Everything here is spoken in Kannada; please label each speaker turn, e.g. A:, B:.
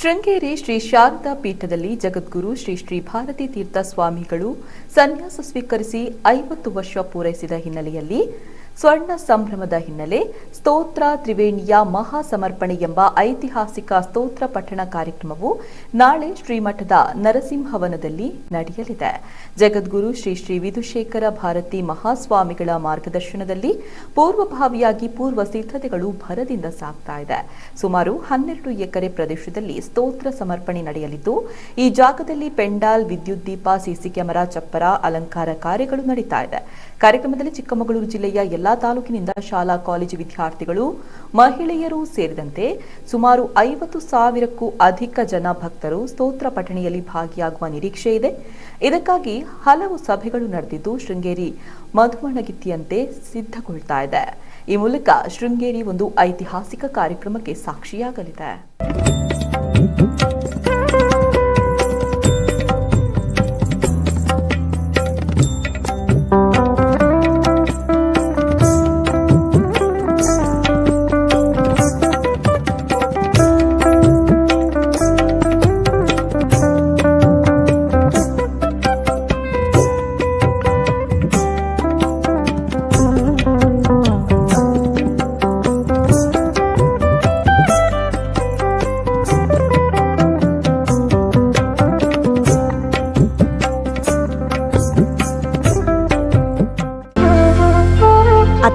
A: ಶೃಂಗೇರಿ ಶ್ರೀ ಶಾರದಾ ಪೀಠದಲ್ಲಿ ಜಗದ್ಗುರು ಶ್ರೀ ಶ್ರೀ ಭಾರತಿ ತೀರ್ಥ ಸ್ವಾಮಿಗಳು ಸನ್ಯಾಸ ಸ್ವೀಕರಿಸಿ ಐವತ್ತು ವರ್ಷ ಪೂರೈಸಿದ ಹಿನ್ನೆಲೆಯಲ್ಲಿ ಸ್ವರ್ಣ ಸಂಭ್ರಮದ ಹಿನ್ನೆಲೆ ಸ್ತೋತ್ರ ತ್ರಿವೇಣಿಯ ಮಹಾ ಸಮರ್ಪಣೆ ಎಂಬ ಐತಿಹಾಸಿಕ ಸ್ತೋತ್ರ ಪಠಣ ಕಾರ್ಯಕ್ರಮವು ನಾಳೆ ಶ್ರೀಮಠದ ನರಸಿಂಹವನದಲ್ಲಿ ನಡೆಯಲಿದೆ. ಜಗದ್ಗುರು ಶ್ರೀ ಶ್ರೀ ವಿಧುಶೇಖರ ಭಾರತಿ ಮಹಾಸ್ವಾಮಿಗಳ ಮಾರ್ಗದರ್ಶನದಲ್ಲಿ ಪೂರ್ವಭಾವಿಯಾಗಿ ಪೂರ್ವ ಸಿದ್ಧತೆಗಳು ಭರದಿಂದ ಸಾಗ್ತಾ ಇದೆ. ಸುಮಾರು ಹನ್ನೆರಡು ಎಕರೆ ಪ್ರದೇಶದಲ್ಲಿ ಸ್ತೋತ್ರ ಸಮರ್ಪಣೆ ನಡೆಯಲಿದ್ದು, ಈ ಜಾಗದಲ್ಲಿ ಪೆಂಡಾಲ್, ವಿದ್ಯುತ್ ದೀಪ, ಸಿಸಿ ಕ್ಯಾಮೆರಾ, ಚಪ್ಪರ, ಅಲಂಕಾರ ಕಾರ್ಯಗಳು ನಡೀತಾ ಇದೆ. ಕಾರ್ಯಕ್ರಮದಲ್ಲಿ ಚಿಕ್ಕಮಗಳೂರು ಜಿಲ್ಲೆಯ ಎಲ್ಲಾ ತಾಲೂಕಿನಿಂದ ಶಾಲಾ ಕಾಲೇಜು ವಿದ್ಯಾರ್ಥಿಗಳು, ಮಹಿಳೆಯರು ಸೇರಿದಂತೆ ಸುಮಾರು ಐವತ್ತು ಸಾವಿರಕ್ಕೂ ಅಧಿಕ ಜನ ಭಕ್ತರು ಸ್ತೋತ್ರ ಪಠಣೆಯಲ್ಲಿ ಭಾಗಿಯಾಗುವ ನಿರೀಕ್ಷೆ ಇದೆ. ಇದಕ್ಕಾಗಿ ಹಲವು ಸಭೆಗಳು ನಡೆದಿದ್ದು, ಶೃಂಗೇರಿ ಮಧುಮಣಗಿತ್ತಿಯಂತೆ ಸಿದ್ಧಗೊಳ್ತಾ ಇದೆ. ಈ ಮೂಲಕ ಶೃಂಗೇರಿ ಒಂದು ಐತಿಹಾಸಿಕ ಕಾರ್ಯಕ್ರಮಕ್ಕೆ ಸಾಕ್ಷಿಯಾಗಲಿದೆ.